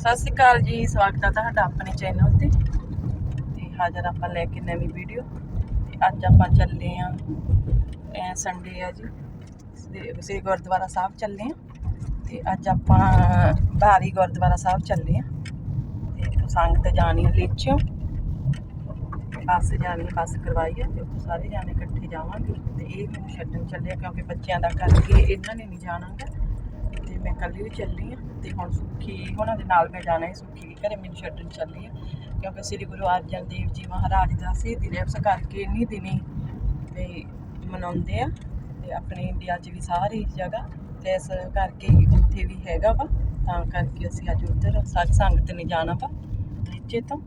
ਸਤਿ ਸ਼੍ਰੀ ਅਕਾਲ ਜੀ ਸਵਾਗਤ ਹੈ ਤੁਹਾਡਾ ਆਪਣੇ ਚੈਨਲ ਤੇ। ਤੇ ਹਾਜ਼ਰ ਆਪਾਂ ਲੈ ਕੇ ਨਵੀਂ ਵੀਡੀਓ ਤੇ ਅੱਜ ਆਪਾਂ ਚੱਲੇ ਆਂ ਐ ਸੰਡੇ ਆ ਜੀ। ਤੇ ਸ੍ਰੀ ਗੁਰਦੁਆਰਾ ਸਾਹਿਬ ਚੱਲੇ ਆਂ। ਤੇ ਅੱਜ ਆਪਾਂ ਬਾਰੀ ਗੁਰਦੁਆਰਾ ਸਾਹਿਬ ਚੱਲੇ ਆਂ। ਤੇ ਸੰਗਤ ਜਾਣੀ ਆ ਲੇਚਿਓ। ਬੱਸ ਜਾਣੀ ਆ, ਬੱਸ ਕਰਵਾਈ ਹੈ ਤੇ ਉੱਥੇ ਸਾਰੇ ਜਾਣੇ ਇਕੱਠੇ ਜਾਵਾਂਗੇ। ਤੇ ਇਹ ਮੈਨੂੰ ਛੱਡਣ ਚੱਲੇ ਆ ਕਿਉਂਕਿ ਬੱਚਿਆਂ ਦਾ ਕਰਕੇ ਇਹਨਾਂ ਨੇ ਨਹੀਂ ਜਾਣਾਗਾ ਤੇ ਮੈਂ ਕੱਲੀ ਵੀ ਚੱਲੀ ਆ। ਤੇ ਹੁਣ ਸੁੱਖੀ, ਉਹਨਾਂ ਦੇ ਨਾਲ ਮੈਂ ਜਾਣਾ ਹੈ ਸੁੱਖੀ ਵੀ ਘਰੇ, ਮੈਨੂੰ ਛੱਡਣ ਚੱਲੀ ਆ ਕਿਉਂਕਿ ਸ੍ਰੀ ਗੁਰੂ ਅਰਜਨ ਦੇਵ ਜੀ ਮਹਾਰਾਜ ਦਾ ਸ਼ਹੀਦੀ ਦਿਵਸ ਕਰਕੇ ਇੰਨੀ ਦਿਨੀ ਤੇ ਮਨਾਉਂਦੇ ਆ ਤੇ ਆਪਣੇ ਇੰਡੀਆ 'ਚ ਵੀ ਸਾਰੀ ਜਗ੍ਹਾ ਤੇ ਇਸ ਕਰਕੇ ਹੀ ਉੱਥੇ ਵੀ ਹੈਗਾ ਵਾ, ਤਾਂ ਕਰਕੇ ਅਸੀਂ ਅੱਜ ਉੱਧਰ ਸੱਚ ਸੰਗਤ ਨੇ ਜਾਣਾ ਵਾ ਨੀਚੇ ਤੋਂ।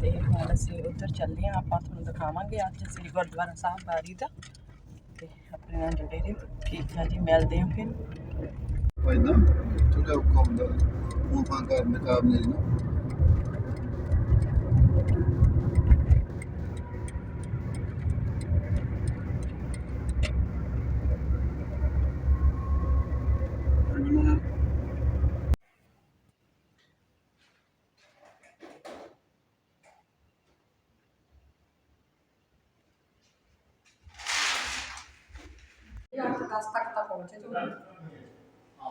ਤੇ ਹੁਣ ਅਸੀਂ ਉੱਧਰ ਚੱਲੇ ਆ ਆਪਾਂ ਤੁਹਾਨੂੰ ਦਿਖਾਵਾਂਗੇ ਅੱਜ ਸ੍ਰੀ ਗੁਰਦੁਆਰਾ ਸਾਹਿਬ ਬਾਰੀ ਦਾ। ਤੇ ਆਪਣੇ ਨਾਲ ਜੁੜੇ ਰਹੋ। ਠੀਕ ਹੈ ਜੀ, ਮਿਲਦੇ ਹਾਂ ਫਿਰ। ਪੈਂਦਾ ਥੋੜਾ ਔਖਾ ਹੁੰਦਾ ਉਹ ਫਾਂ ਕਰਨ ਦੇ ਕਾਬਲੇ ਨਾ ਘੰਟਾ ਲੱਗ ਜਾਣਾ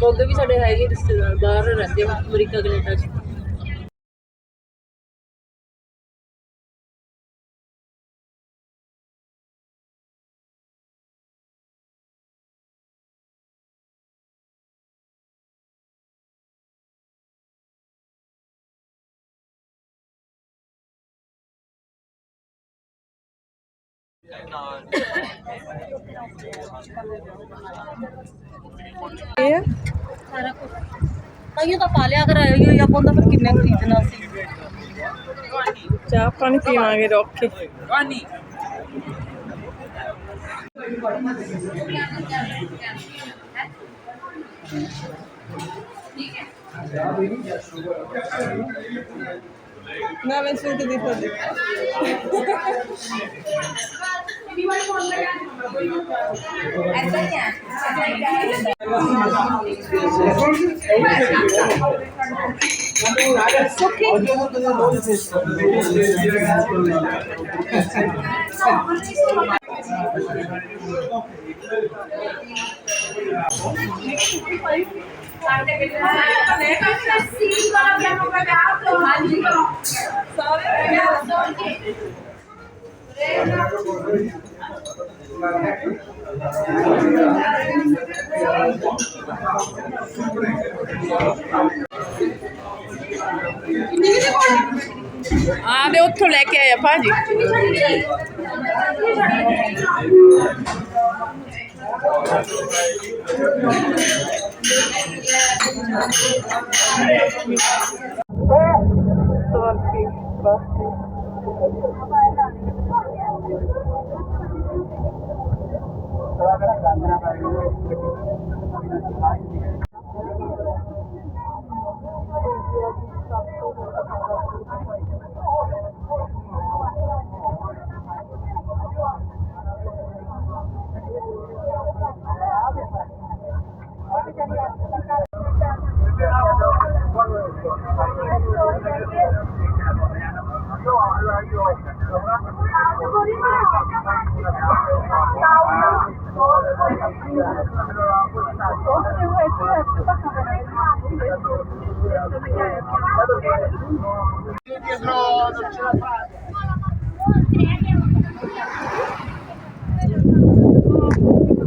ਮੋਗੇ ਵੀ ਸਾਡੇ ਹੈਗੇ ਰਿਸ਼ਤੇਦਾਰ ਬਾਹਰ ਰਹਿੰਦੇ ਆ ਅਮਰੀਕਾ ਕੈਨੇਡਾ ਚ। ਇਹ ਸਾਰਾ ਕੁਝ ਤਾਂ ਪਾ ਲਿਆ ਕਰ ਆਇਓ ਹੀ ਆਪਾਂ ਤਾਂ ਫਿਰ ਕਿੰਨੇ ਖਰੀਦਣਾ ਸੀ? ਚਾਹ ਪਾਣੀ ਪੀਵਾਂਗੇ ਰੁੱਕ। ਕੇ Não, mas foi tudo Thank you. ਨਾ ਮੈਂ ਸੂਟ ਦੀ ਫੋਟੋ ਆ ਦੇ ਉੱਥੋਂ ਲੈ ਕੇ ਆਇਆ ਭਾਜੀ। ਸਵਾਰੀ ਬਸ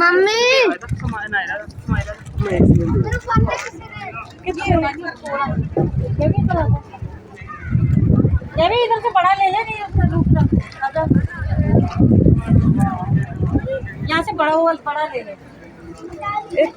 मम्मी। देवी इधर से बड़ा ले ले नहीं यहाँ से बड़ा हुआ बड़ा ले ले। एक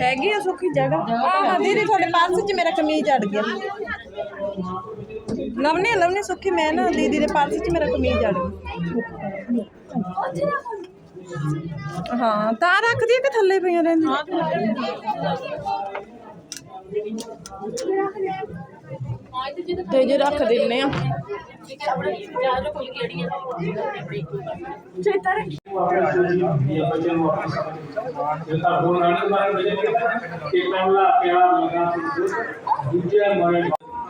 ਹੈਗੀ ਆ ਸੁੱਕੀ ਜਗ੍ਹਾ। ਆਹ, ਦੀਦੀ, ਤੁਹਾਡੇ ਪਰਸ 'ਚ ਮੇਰਾ ਕਮੀਜ਼ ਅੜ ਗਿਆ। ਲਵਨੇ ਲਵਨੇ ਸੁੱਕੀ ਮੈਂ ਨਾ ਦੀਦੀ ਦੇ ਪਰਸ 'ਚ ਮੇਰਾ ਕਮੀਜ਼ ਅੜ ਗਿਆ। ਹਾਂ, ਤਾਂ ਰੱਖਦੀ ਆ ਕਿ ਥੱਲੇ ਪਈਆਂ ਰਹਿੰਦੀਆਂ? ਤੇ ਜੇ ਰੱਖ ਦਿੰਨੇ ਆ।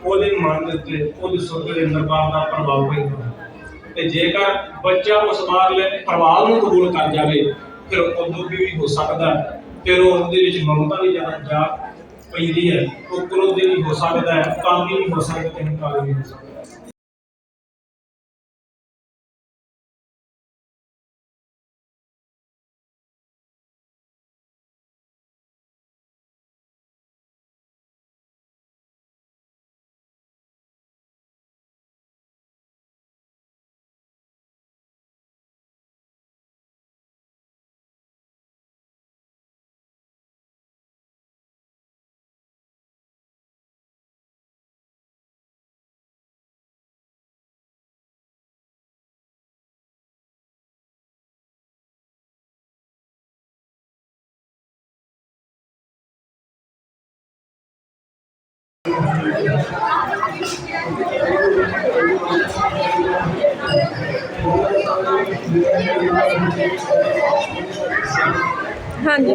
ਉਹਦੇ ਮਨ ਦੇ ਉੱਤੇ ਉਹਦੇ ਸੁੱਖ ਦੇ ਅੰਦਰ ਬਾਪ ਦਾ ਪ੍ਰਭਾਵ ਪੈਂਦਾ ਤੇ ਜੇਕਰ ਬੱਚਾ ਉਸ ਬਾਤ ਲੈ ਪ੍ਰਭਾਵ ਨੂੰ ਕਬੂਲ ਕਰ ਜਾਵੇ ਫਿਰ ਉਦੋਂ ਵੀ ਵੀ ਹੋ। ਸਕਦਾ ਉਹ ਉਹਦੇ ਵਿੱਚ ਮਮਤਾ ਵੀ ਜਾ ਪੈਂਦੀ ਹੈ। ਉਹ ਕ੍ਰੋਧ ਵੀ ਹੋ ਸਕਦਾ ਹੈ ਕਾਮੀ ਵੀ ਹੋ ਸਕਦਾ ਹੈ ਹੰਕਾਰ ਵੀ ਹੋ ਸਕਦਾ। ਹਾਂਜੀ।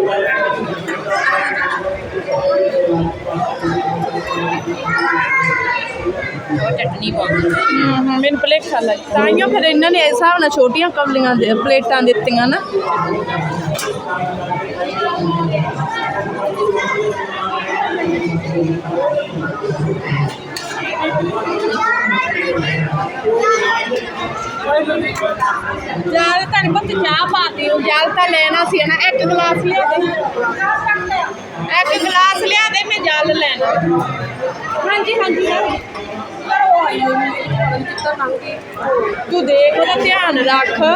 ਚਟਨੀ ਪਾਉਂਦੇ ਹੂੰ ਹੂੰ ਮੈਨੂੰ ਭੁਲੇਖਾ ਲੱਗ ਤਾਂ ਹੀ ਫਿਰ ਇਹਨਾਂ ਨੇ ਇਸ ਹਿਸਾਬ ਨਾਲ ਛੋਟੀਆਂ ਕਵਲੀਆਂ ਦੇ ਪਲੇਟਾਂ ਦਿੱਤੀਆਂ ਨਾ। ਜਲ ਤਾਂ ਪੁੱਤ ਚਾਹ ਪਾ ਦਿਓ। ਜਲ ਤਾਂ ਲੈਣਾ ਸੀ ਨਾ ਇੱਕ ਗਲਾਸ ਲਿਆ ਦੇ। ਇੱਕ ਗਲਾਸ ਲਿਆ ਦੇ ਮੈਂ ਜਲ ਲੈਣਾ। ਹਾਂਜੀ ਹਾਂਜੀ ਹਾਂਜੀ। ਤੂੰ ਦੇਖ ਉਹਦਾ ਧਿਆਨ ਰੱਖ ਹੈ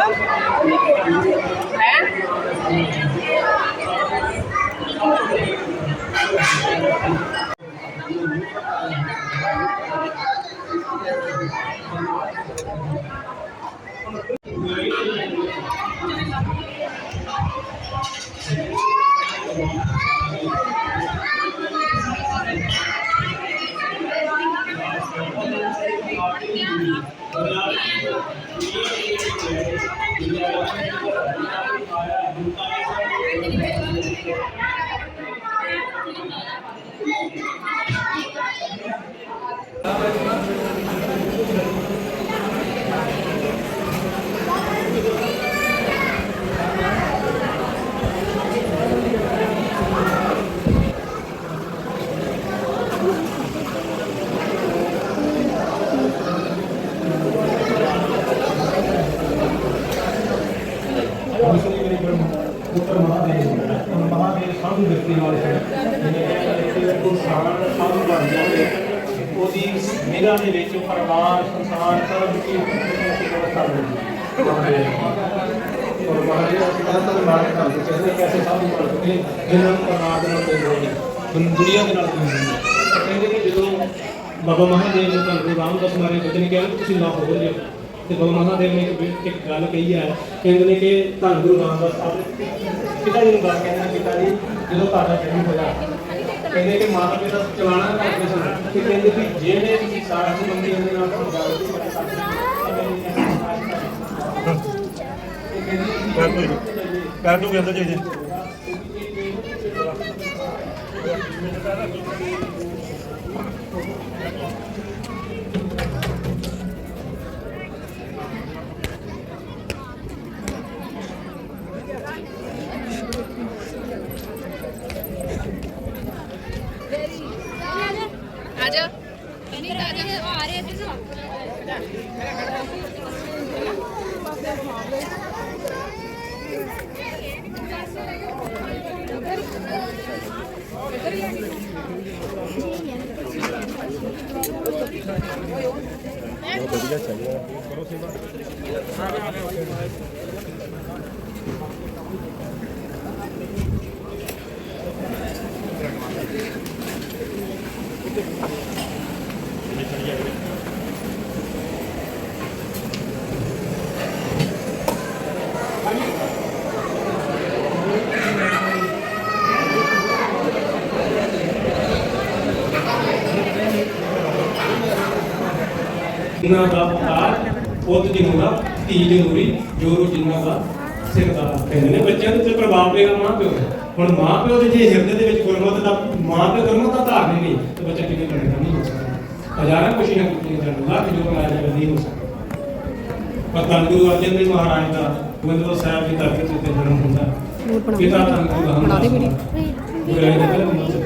ਪੁੱਤਰ ਮਹਾਦੇਵ ਮਹਾਦੇਵ ਸਾਧੂ ਵਿਅਕਤੀ ਨਾਲ ਜਿਹਨੇ ਕੋਈ ਸਾਰਾ ਸਾਧੂ ਬਣ ਜਾਵੇ ਉਹਦੀ ਨਿਗਾਹ ਦੇ ਵਿੱਚ ਪਰਮਾਰ ਸੰਸਾਰ ਸਭ ਦੀ ਵਿਵਸਥਾ ਹੋਵੇ ਔਰ ਮਹਾਦੇਵ ਅਸੀਂ ਤਾਂ ਮਾਰੇ ਕੰਮ ਚਾਹੀਦੇ ਕੈਸੇ ਸਾਧੂ ਬਣ ਸਕਦੇ ਜਿਨ੍ਹਾਂ ਨੂੰ ਪਰਮਾਤਮਾ ਦੇ ਰਹੇ ਨੇ ਦੁਨੀਆ ਦੇ ਨਾਲ ਕੋਈ ਨਹੀਂ। ਕਹਿੰਦੇ ਕਿ ਜਦੋਂ ਬਾਬਾ ਮਹਾਦੇਵ ਨੇ ਤੁਹਾਨੂੰ ਰਾਮਦਾਸ ਮਾਰੇ ਬਚਨ ਕਿਹਾ ਕਿ ਤੁਸੀਂ ਨਾ ਹੋ ਜਾਓ ਤੇ ਬਾਬਾ ਮਹਾਦੇਵ ਨੇ ਇੱਕ- ਇੱਕ ਗੱਲ ਕਹੀ ਹੈ। ਕਹਿੰਦੇ ਨੇ ਕਿ ਧੰਨ ਗੁਰੂ ਰਾਮਦਾਸ ਆਪਣੇ ਪਿਤਾ ਜੀ ਨੂੰ ਗੱਲ ਕਹਿੰਦੇ ਨੇ, ਪਿਤਾ ਜੀ, ਜਦੋਂ ਤੁਹਾਡਾ ਜਨਮ ਹੋਇਆ, ਕਹਿੰਦੇ ਕਿ ਮਾਤਾ ਪਿਤਾ ਚਲਾਣਾ ਕਰਦੇ ਸਨ ਕਿ ਕਹਿੰਦੇ ਵੀ ਜਿਹੜੇ ਤੁਸੀਂ ਸਾਰਾ ਸੰਬੰਧੀ ਉਹਦੇ ਨਾਲ ਗੱਲ ਕਰ ਸਕਦੇ ਕਰ ਦੂਗੇ ਅੰਦਰ ਜੀ Obrigado. ਬਹੁਤ ਵਧੀਆ ਚਾਹੀਦਾ ਜਿਨ੍ਹਾਂ ਦਾ ਪੁੱਤਾਰ ਪੁੱਤ ਜਿਨੂਰਾ ਧੀ ਜਨੂਰੀ ਜੋਰੂ ਜਿਨ੍ਹਾਂ ਦਾ ਸਿਰਦਾਰ ਕਹਿੰਦੇ ਨੇ। ਬੱਚਿਆਂ ਦੇ ਪ੍ਰਭਾਵ ਪਏਗਾ ਮਾਂ ਪਿਓ ਦਾ ਹੁਣ ਮਾਂ ਪਿਓ ਦੇ ਜੇ ਹਿਰਦੇ ਦੇ ਵਿੱਚ ਗੁਰਮਤ ਦਾ ਮਾਂ ਪਿਓ ਗੁਰਮਤ ਦਾ ਧਾਰਨੀ ਨਹੀਂ ਤੇ ਬੱਚਾ ਕਿਵੇਂ ਬਣੇਗਾ ਨਹੀਂ ਹੋ ਸਕਦਾ। ਹਜ਼ਾਰਾਂ ਕੋਸ਼ਿਸ਼ਾਂ ਕੀਤੀਆਂ ਜਾਣ ਲੱਖ ਜੋ ਜਾਵੇ ਨਹੀਂ ਹੋ ਸਕਦਾ। ਪਰ ਗੁਰੂ ਅਰਜਨ ਦੇਵ ਮਹਾਰਾਜ ਦਾ ਗੋਬਿੰਦਵਾਲ ਸਾਹਿਬ ਦੀ ਧਰਤੀ ਤੇ ਉੱਤੇ ਜਨਮ ਹੁੰਦਾ। ਪਿਤਾ ਧੰਨ ਗੁਰੂ ਗੁਰੂ ਦੇ ਪਹਿਲੇ ਨੰਬਰ ਤੇ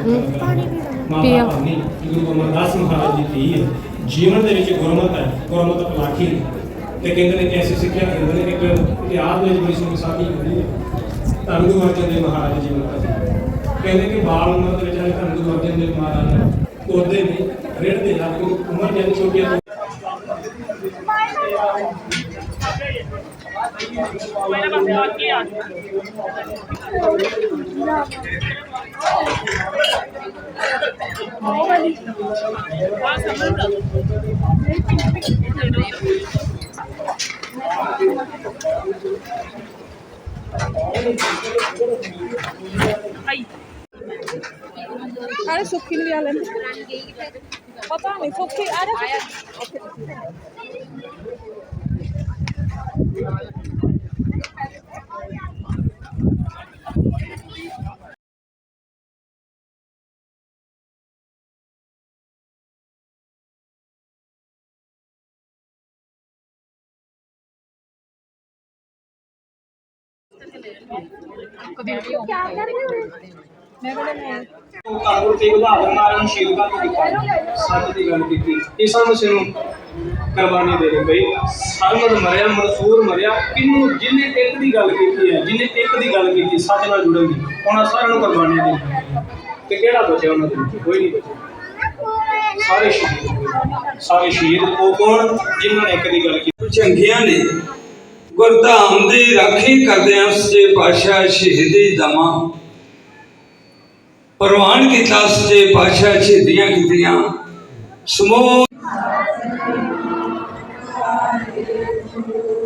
ਮਾਤਾ ਭਾਨੀ ਗੁਰੂ ਅਮਰਦਾਸ ਮਹਾਰਾਜ ਦੀ ਧੀ ਹੈ। ਜੀਵਨ ਦੇ ਵਿੱਚ ਗੁਰਮਤ ਹੈ, ਗੁਰਮਤ ਪਲਾਖੀ ਹੈ। ਤੇ ਕਹਿੰਦੇ ਨੇ ਕਿ ਐਸੀ ਸਿੱਖਿਆ ਦਿੰਦੇ ਨੇ ਕਿ ਇੱਕ ਇਤਿਹਾਸ ਦੇ ਵਿੱਚ ਬੜੀ ਸੋਹਣੀ ਸਾਖੀ ਹੁੰਦੀ ਹੈ ਧੰਨ ਗੁਰੂ ਅਰਜਨ ਦੇਵ ਮਹਾਰਾਜ ਜੀ ਜੀਵਨ ਦਾ ਕਹਿੰਦੇ ਕਿ ਬਾਲ ਉਮਰ ਦੇ ਵਿੱਚ ਜਿਹੜੇ ਧੰਨ ਗੁਰੂ ਅਰਜਨ ਦੇਵ ਮਹਾਰਾਜ ਨੇ ਉਹਦੇ ਨੇ ਰਿੜਦੇ ਜਾ ਕੇ ਉਮਰ ਜਦ ਛੋਟੀ ਹੈ ਅਰੇ ਸੁੱਖੀ ਨੂੰ ਵੀ ਆ। ਲੈਂਦੇ ਪਤਾ ਨਹੀਂ ਸੁੱਖੀ ਆ ਜਾ ਕਾਨੂੰਨ ਤੇ ਉਦਾਹਰਨ ਨਾਲ ਨੂੰ ਸ਼ੀਲ ਸੱਚ ਦੀ ਗੱਲ ਕੀਤੀ ਇਸਾਂ ਨੂੰ ਨੂੰ ਕੁਰਬਾਨੀ ਦੇ ਦੇ ਬਈ ਸਰਮਦ ਮਰਿਆ ਮਨਸੂਰ ਮਰਿਆ ਕਿੰਨੂੰ ਜਿਨੇ ਇੱਕ ਦੀ ਗੱਲ ਕੀਤੀ ਹੈ ਜਿਨੇ ਇੱਕ ਦੀ ਗੱਲ ਕੀਤੀ ਸੱਚ ਨਾਲ ਜੁੜਨ ਦੀ ਉਹਨਾਂ ਸਾਰਿਆਂ ਨੂੰ ਕੁਰਬਾਨੀ ਦੇ ਤੇ ਕਿਹੜਾ ਬਚਿਆ ਉਹਨਾਂ ਦੇ ਵਿੱਚ ਕੋਈ ਨਹੀਂ ਬਚਿਆ ਸਾਰੇ ਸ਼ਹੀਦ ਸਾਰੇ ਸ਼ਹੀਦ ਉਹ ਕੌਣ ਜਿਨ੍ਹਾਂ ਨੇ ਇੱਕ ਦੀ ਗੱਲ ਕੀਤੀ? ਚੰਗੀਆਂ ਨੇ ਗੁਰਧਾਮ ਦੀ ਰਾਖੀ ਕਰਦਿਆਂ ਸੱਚੇ ਪਾਤਸ਼ਾਹ ਸ਼ਹੀਦੀ ਦਮਾ ਪ੍ਰਵਾਨ ਕੀਤਾ ਸੱਚੇ ਪਾਤਸ਼ਾਹ ਸ਼ਹੀਦੀਆਂ ਕੀਤੀਆਂ। ਸਮੂਹ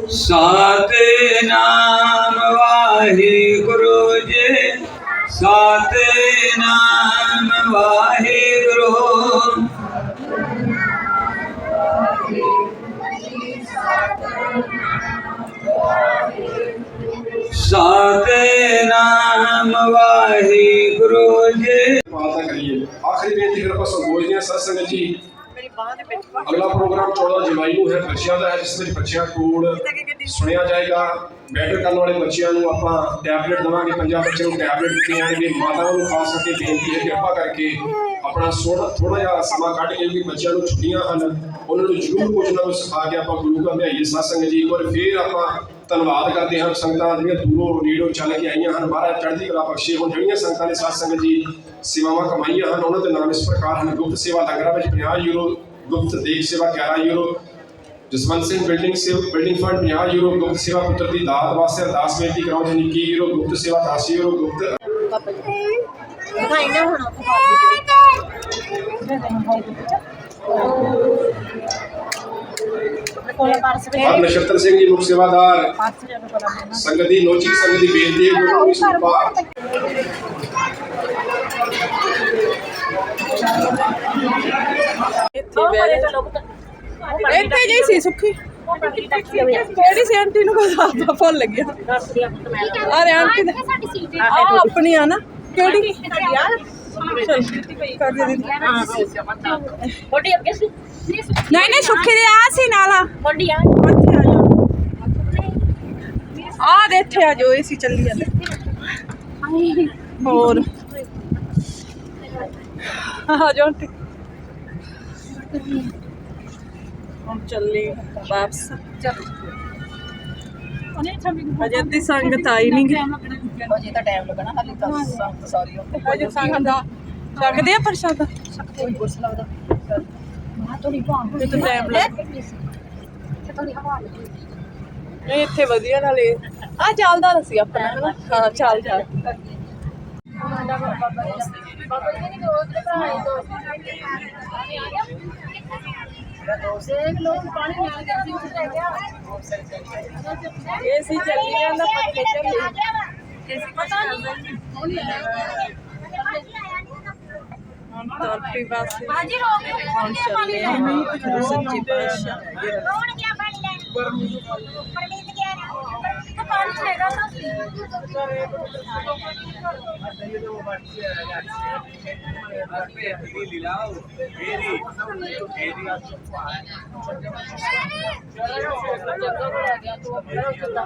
ਸਤਿਨਾਮ ਵਾਹਿਗੁਰੂ ਜੀ ਸਤਿਨਾਮ ਵਾਹਿਗੁਰੂ ਜੀ ਪਾਲਤਾ ਕਰੀਏ ਆਖਰੀ ਬੇਨਤੀ ਫਿਰ ਆਪਾਂ ਸੰਬੋਧਦੇ ਹਾਂ ਸਤ ਸੰਗਤ ਜੀ ਅਗਲਾ ਪ੍ਰੋਗਰਾਮ 14 ਜੁਲਾਈ ਨੂੰ ਹੈ ਬੱਚਿਆਂ ਦਾ ਹੈ ਜਿਸ ਵਿੱਚ ਬੱਚਿਆਂ ਕੋਲ ਸੁਣਿਆ ਜਾਏਗਾ ਬੈਟਰ ਕਰਨ ਵਾਲੇ ਬੱਚਿਆਂ ਨੂੰ ਆਪਾਂ ਟੈਬਲੇਟ ਦੇਵਾਂਗੇ ਪੰਜਾਂ ਬੱਚਿਆਂ ਨੂੰ ਟੈਬਲੇਟ ਦਿੱਤੇ ਜਾਣਗੇ ਮਾਤਾਵਾਂ ਨੂੰ ਖਾਸ ਕਰਕੇ ਬੇਨਤੀ ਹੈ ਕਿਰਪਾ ਕਰਕੇ ਆਪਣਾ ਥੋੜਾ ਥੋੜਾ ਜਿਹਾ ਸਮਾਂ ਕੱਢ ਕੇ ਵੀ ਬੱਚਿਆਂ ਨੂੰ ਛੁੱਟੀਆਂ ਹਨ ਉਹਨਾਂ ਨੂੰ ਜ਼ਰੂਰ ਕੁਝ ਨਾ ਕੁਝ ਸਿਖਾ ਕੇ ਆਪਾਂ ਗੁਰੂ ਘਰ ਲਿਆਈਏ ਸਤ ਸੰਗਤ ਜੀ ਔਰ ਫਿਰ ਆਪਾਂ ਧੰਨਵਾਦ ਕਰਦੇ ਹਾਂ ਸੰਗਤਾਂ ਜਿਹੜੀਆਂ ਦੂਰੋਂ ਨੇੜੋਂ ਚੱਲ ਕੇ ਆਈਆਂ ਹਨ। ਮਹਾਰਾਜ ਚੜ੍ਹਦੀ ਕਲਾ ਬਖਸ਼ੇ ਹੁਣ। ਜਿਹੜੀਆਂ ਸੰਗਤਾਂ ਨੇ ਸਾਧ ਸੰਗਤ ਜੀ ਸੇਵਾਵਾਂ ਕਮਾਈਆਂ ਹਨ, ਉਹਨਾਂ ਦੇ ਨਾਮ ਇਸ ਪ੍ਰਕਾਰ ਹਨ। ਗੁਪਤ ਸੇਵਾ ਲੰਗਰਾਂ ਵਿੱਚ 50 ਯੂਰੋ, ਗੁਪਤ ਦੇਖ ਸੇਵਾ 11 ਯੂਰੋ, ਜਸਵੰਤ ਸਿੰਘ ਬਿਲਡਿੰਗ ਸੇਵਾ ਬਿਲਡਿੰਗ ਫੰਡ 50 ਯੂਰੋ, ਗੁਪਤ ਸੇਵਾ ਪੁੱਤਰ ਦੀ ਦਾਤ ਵਾਸਤੇ ਅਰਦਾਸ ਬੇਨਤੀ ਕਰਾਉਣ ਦੀ 21 ਯੂਰੋ, ਗੁਪਤ ਸੇਵਾ 10 ਯੂਰੋ, ਗੁਪਤ ਦਿਖਾਈ ਨਾ ਹੁਣ ਦੇ ਹਰ ਨਛੱਤਰ ਸਿੰਘ ਜੀ ਮੁਖ ਸੇਵਾਦਾਰ। ਸੰਗਤ ਦੀ ਨੋਚੀ ਸੰਗਤ ਦੀ ਬੇਨਤੀ ਹੈ ਗੁਰੂ ਨੂੰ ਸੁਪਾ ਇੱਥੇ ਜਾ। ਸੀ ਸੁੱਖੀ। ਕਿਹੜੀ ਸੀ ਆਂਟੀ ਨੂੰ ਪਤਾ ਭੁੱਲ ਗਿਆ। ਅਰੇ ਆਂਟੀ ਆਪਣੀ ਆ ਨਾ। ਕਿਹੜੀ? ਦੇ ਥੋੜੀ ਅੱਗੇ ਸੀ ਨਹੀਂ ਨਹੀਂ ਸੁੱਖੀ ਦੇ ਆ ਸੀ ਨਾਲਾ। ਥੋੜੀ ਆ ਆ ਜਾਓ ਆ ਦੇ ਇੱਥੇ ਆ ਜਾਓ ਏਸੀ ਚੱਲੀ ਜਾਂਦਾ। ਹੋਰ। ਆ ਜਾਓ ਆਂਟੀ ਹੁਣ ਚੱਲੇ ਵਾਪਸ। ਅਜੇ ਤੇ ਸੰਗਤ ਆਈ ਨਹੀਂ ਅਜੇ ਤਾਂ ਟਾਈਮ ਲੱਗਣਾ ਹਾਲੇ ਤਾਂ ਸੰਤ ਸਾਰੀ ਉੱਤੇ ਅਜੇ ਸੰਗਤ ਆ ਲੱਗਦੇ ਆ ਪ੍ਰਸ਼ਾਦਾ? ਕੋਈ ਕੁਛ ਲੱਗਦਾ ਮਾਂ ਥੋੜੀ ਭਾਂ ਤੇ ਟਾਈਮ ਲੱਗ ਥੋੜੀ ਹਵਾ ਲੱਗੀ ਨਹੀਂ ਇੱਥੇ ਵਧੀਆ ਨਾਲੇ। ਆ ਚੱਲਦਾ ਸੀ ਆਪਣਾ? ਹਾਂ? ਚੱਲ ਚੱਲ। ਬਾਬਾ ਜੀ ਨੇ ਦੋ। ਤੇ ਭਰਾ ਦੋ ਪਾਣੀ ਮਿਲ ਗਿਆ ਸੀ ਚੱਲੀ ਜਾਂਦਾ ਪੱਖੇ ਚੱਲੀ। ਪਤਾ ਨਹੀਂ। ਬਸ ਬਾਜੀ ਰੋਕ ਕੇ ਹੁਣ ਚੱਲੇ ਗੁਰੂ ਸੱਚੇ ਪਾਤਸ਼ਾਹ। ਕੌਣ ਗਿਆ ਪਾਣੀ ਲੈਣ ਪਰਮੀਤ ਗਿਆ ਤਾਂ ਪਾਣੀ ਹੈਗਾ ਤਾਂ।